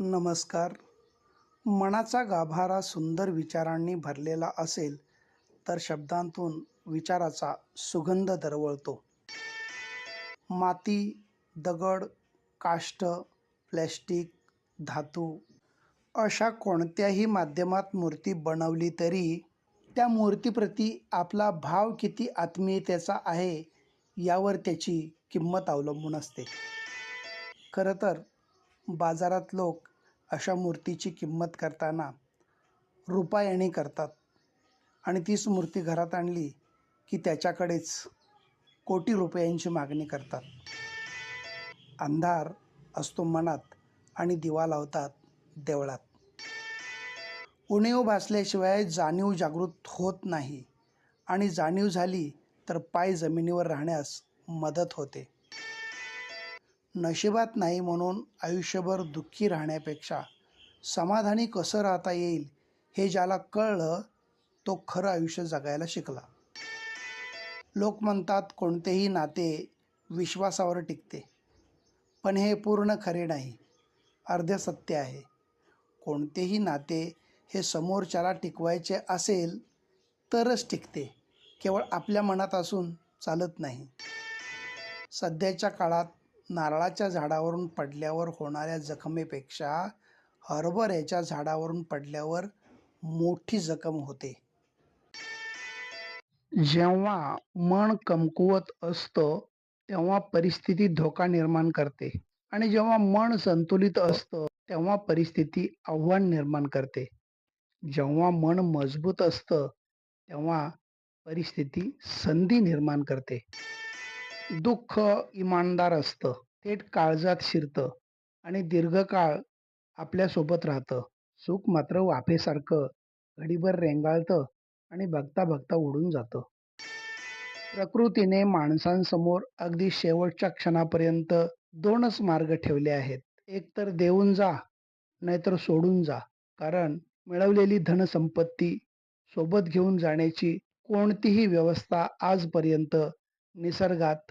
नमस्कार. मनाचा गाभारा सुंदर विचारांनी भरलेला असेल तर शब्दांतून विचाराचा सुगंध दरवळतो. माती दगड काष्ट प्लॅस्टिक धातू अशा कोणत्याही माध्यमात मूर्ती बनवली तरी त्या मूर्तीप्रती आपला भाव किती आत्मीयतेचा आहे यावर त्याची किंमत अवलंबून असते. खरं तर बाजारात लोक अशा मूर्तीची किंमत करताना रुपायणी करतात. आणि तीच मूर्ती घरात आणली की त्याच्याकडेच कोटी रुपयांची मागणी करतात. अंधार असतो मनात आणि दिवा लावतात देवळात. उणीव भासल्याशिवाय जाणीव जागृत होत नाही आणि जाणीव झाली तर पाय जमिनीवर राहण्यास मदत होते. नशिबात नाही म्हणून आयुष्यभर दुःखी राहण्यापेक्षा समाधानी कसं राहता येईल हे ज्याला कळलं तो खरं आयुष्य जगायला शिकला. लोक म्हणतात कोणतेही नाते विश्वासावर टिकते. पण हे पूर्ण खरे नाही अर्धे सत्य आहे. कोणतेही नाते हे समोरच्याला टिकवायचे असेल तरच टिकते केवळ आपल्या मनात असून चालत नाही. सध्याच्या काळात नारळाच्या झाडावरून पडल्यावर होणाऱ्या जखमेपेक्षा हरभऱ्याच्या झाडावरून पडल्यावर मोठी जखम होते. जेव्हा मन कमकुवत असतं तेव्हा परिस्थिती धोका निर्माण करते. आणि जेव्हा मन संतुलित असतं तेव्हा परिस्थिती आव्हान निर्माण करते. जेव्हा मन मजबूत असतं तेव्हा परिस्थिती संधी निर्माण करते. दुःख इमानदार असतं. थेट काळजात शिरतं आणि दीर्घकाळ आपल्यासोबत राहतं. सुख मात्र वाफेसारखं घडीभर रेंगाळतं आणि बघता बघता उडून जातं. प्रकृतीने माणसांसमोर अगदी शेवटच्या क्षणापर्यंत दोनच मार्ग ठेवले आहेत. एक तर देऊन जा नाहीतर सोडून जा. कारण मिळवलेली धनसंपत्ती सोबत घेऊन जाण्याची कोणतीही व्यवस्था आजपर्यंत निसर्गात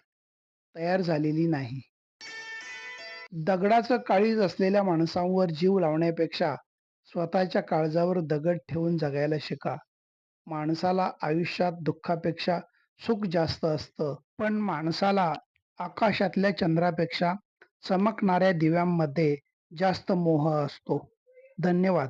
तयार झालेली नाही. दगडाचं काळीज असलेल्या माणसांवर जीव लावण्यापेक्षा स्वतःच्या काळजावर दगड ठेवून जगायला शिका. माणसाला आयुष्यात दुःखापेक्षा सुख जास्त असतं पण माणसाला आकाशातल्या चंद्रापेक्षा चमकणाऱ्या दिव्यांमध्ये जास्त मोह असतो. धन्यवाद.